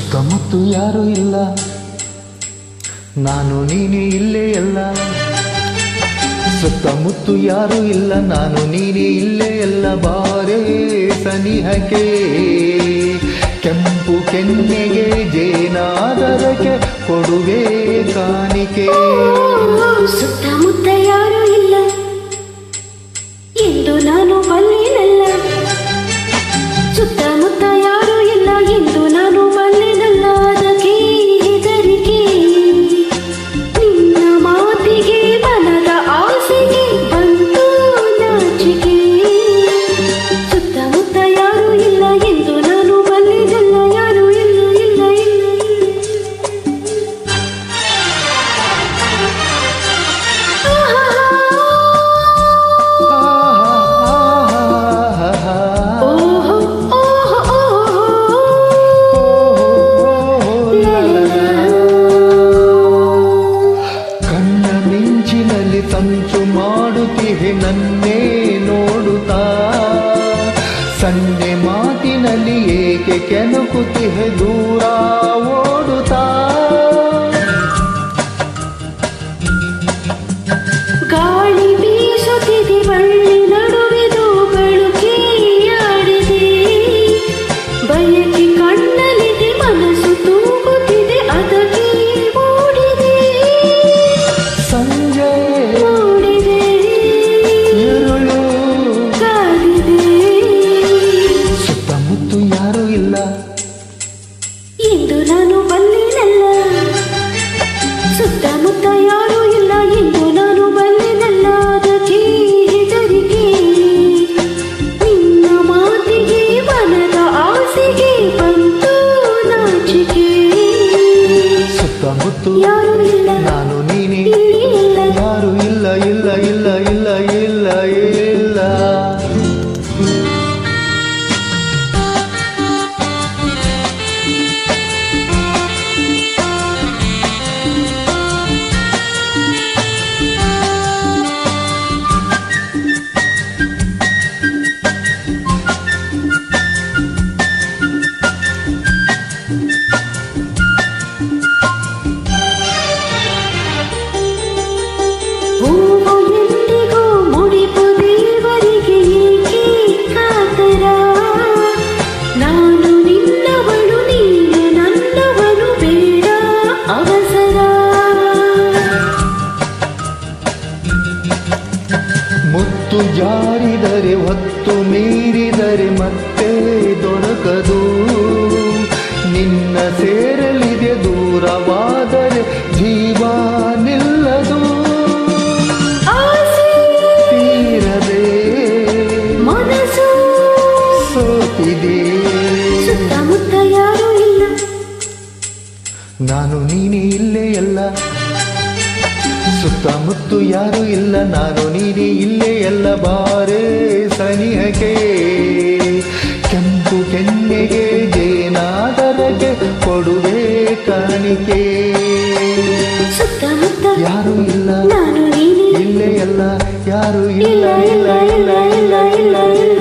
ಸುತ್ತಮುತ್ತು ಯಾರು ಇಲ್ಲ. ನಾನು, ನೀನೇ ಇಲ್ಲೇ ಎಲ್ಲ. ಸುತ್ತಮುತ್ತು ಯಾರು ಇಲ್ಲ. ನಾನು, ನೀನೇ ಇಲ್ಲೇ ಎಲ್ಲ. ಬಾರೇ ಸನಿಹಕ್ಕೆ, ಕೆಂಪು ಕೆನ್ನೆಗೆ ಜೇನಾದರಕ್ಕೆ ಕೊಡುವೆ ಕಾಣಿಕೆ. ಸುತ್ತ ಸಂಚು ಮಾಡುತ್ತಿಹೆ ನನ್ನೇ ನೋಡುತ್ತಾ? ಸಂಜೆ ಮಾತಿನಲ್ಲಿ ಏಕೆ ಕೆಣಕುತ್ತಿಹೆ ದೂರ ಸುತ್ತಮುತ್ತು ಯಾರು ಇಲ್ಲ ಮುತ್ತು ಜಾರಿದರೆ ಹೊತ್ತು ಮೀರಿದರೆ ಮತ್ತೆ ದೊರಕದು. ನಿನ್ನ ಸೇರಲಿದೆ ದೂರವಾದರೆ ಜೀವ ನಿಲ್ಲದು. ತೀರದೆ ಮನಸ್ಸು ಸೋತಿದೆ. ನಾನು ನೀನೇ ಇಲ್ಲೇ ಎಲ್ಲ ಸುತ್ತಮುತ್ತು ಯಾರು ಇಲ್ಲ ನಾನು ನೀಡಿ ಇಲ್ಲೇ ಎಲ್ಲ ಬಾರೆ ಸನಿಹಕ್ಕೆ ಕೆಂಪು ಕೆನ್ನೆಗೆ ಜೇನಾದರಕ್ಕೆ ಕೊಡುವೆ ಕಾಣಿಕೆ ಯಾರು ಇಲ್ಲ ಇಲ್ಲೇ ಎಲ್ಲ ಯಾರು ಇಲ್ಲ ಇಲ್ಲ ಇಲ್ಲ ಇಲ್ಲ ಇಲ್ಲ